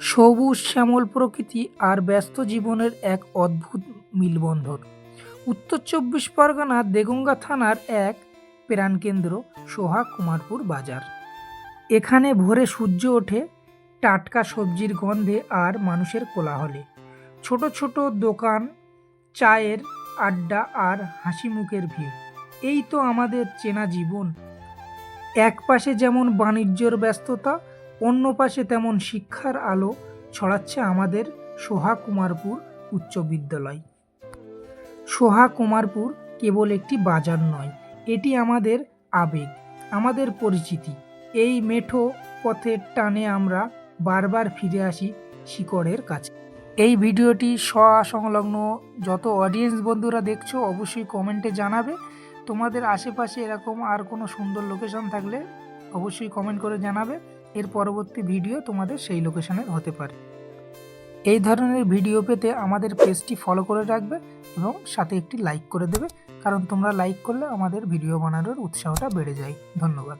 সবুজ শ্যামল প্রকৃতি আর ব্যস্ত জীবনের এক অদ্ভুত মিলবন্ধন। উত্তর চব্বিশ পরগনা দেগঙ্গা থানার এক প্রাণকেন্দ্র, সোহা কুমারপুর বাজার। এখানে ভোরে সূর্য ওঠে, টাটকা সবজির গন্ধে আর মানুষের কোলাহলে। ছোট ছোট দোকান, চায়ের আড্ডা আর হাসি মুখের ভিড়। এই তো আমাদের চেনা জীবন। এক পাশে যেমন বাণিজ্যর ব্যস্ততা অন্য পাশে তেমন শিক্ষার আলো ছড়াচ্ছে আমাদের সোহা কুমারপুর উচ্চ বিদ্যালয়। সোহা কুমারপুর কেবল একটি বাজার নয়, এটি আমাদের আবেগ, আমাদের পরিচিতি। এই মেঠো পথের টানে আমরা বারবার ফিরে আসি শিকড়ের কাছে। এই ভিডিওটি স্ব সংলগ্ন যত অডিয়েন্স বন্ধুরা দেখছ অবশ্যই কমেন্টে জানাবে। তোমাদের আশেপাশে এরকম আর কোনো সুন্দর লোকেশন থাকলে অবশ্যই কমেন্ট করে জানাবে। এর পরবর্তী ভিডিও তোমাদের সেই লোকেশনের হতে পারে। এই ধরনের ভিডিও পেতে আমাদের পেজটি ফলো করে রাখবে এবং সাথে একটি লাইক করে দেবে, কারণ তোমরা লাইক করলে আমাদের ভিডিও বানানোর উৎসাহটা বেড়ে যায়। ধন্যবাদ।